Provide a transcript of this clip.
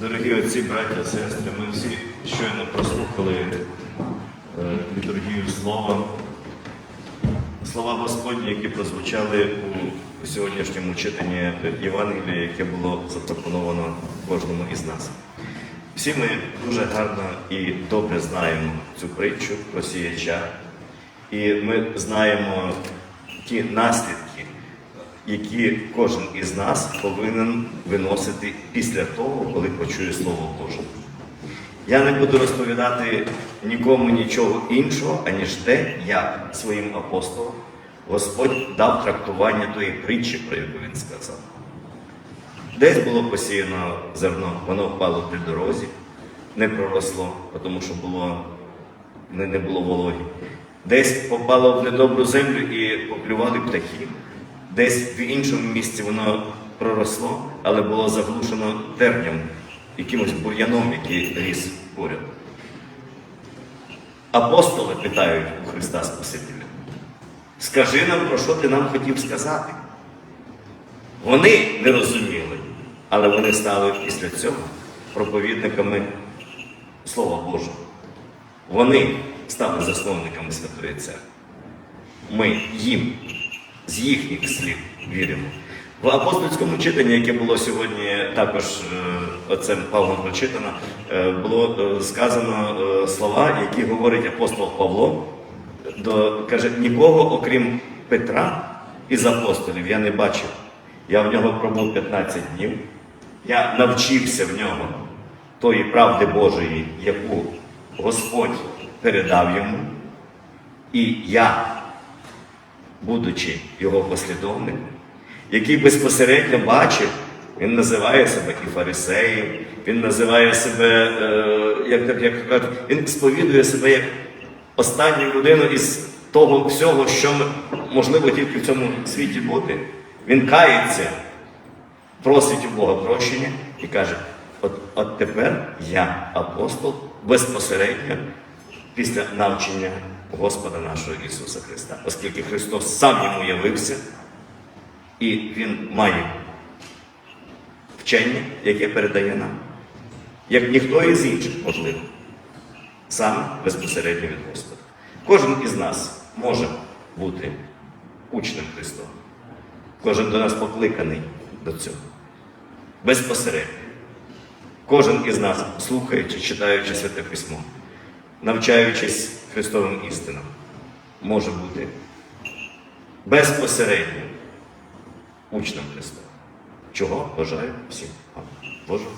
Дорогі отці, браття, сестри, ми всі щойно прослухали е, літургію слова, слова Господні, які прозвучали у сьогоднішньому читанні Євангелія, яке було запропоновано кожному із нас. Всі ми дуже гарно і добре знаємо цю притчу про сіяча, і ми знаємо ті наслідки, які кожен із нас повинен виносити після того, коли почує Слово Боже. Я не буду розповідати нікому нічого іншого, аніж те, як своїм апостолам Господь дав трактування тої притчі, про яку він сказав. Десь було посіяно зерно, воно впало при дорозі, не проросло, тому що було, не, було вологі. Десь попало в недобру землю і поклювали птахи. Десь в іншому місці воно проросло, але було заглушено терням, якимось бур'яном, який ріс поряд. Апостоли питають у Христа Спасителя, скажи нам, про що ти нам хотів сказати. Вони не розуміли, але вони стали після цього проповідниками Слова Божого. Вони стали засновниками Святої Церкви. Ми їм з їхніх слів віримо. В апостольському читанні, яке було сьогодні також е, отцем Павлом прочитано, е, було е, сказано слова, які говорить апостол Павло. До, каже, нікого, окрім Петра із апостолів, я не бачив. Я в нього пробув 15 днів. Я навчився в нього тої правди Божої, яку Господь передав йому. І я, будучи його послідовником, який безпосередньо бачив, він називає себе і фарисеєм, він називає себе, е, як, як, кажуть, він сповідує себе як останню людину із того всього, що можливо тільки в цьому світі бути. Він кається, просить у Бога прощення і каже: от, от тепер я апостол безпосередньо після навчення Господа нашого Ісуса Христа, оскільки Христос сам йому явився, і Він має вчення, яке передає нам, як ніхто із інших, можливо, саме безпосередньо від Господа. Кожен із нас може бути учнем Христом. Кожен до нас покликаний до цього. Безпосередньо. Кожен із нас, слухаючи, читаючи Святе Письмо, навчаючись Христовим істинам, може бути безпосередньо учнем Христа. Чого бажаю всім. Божого.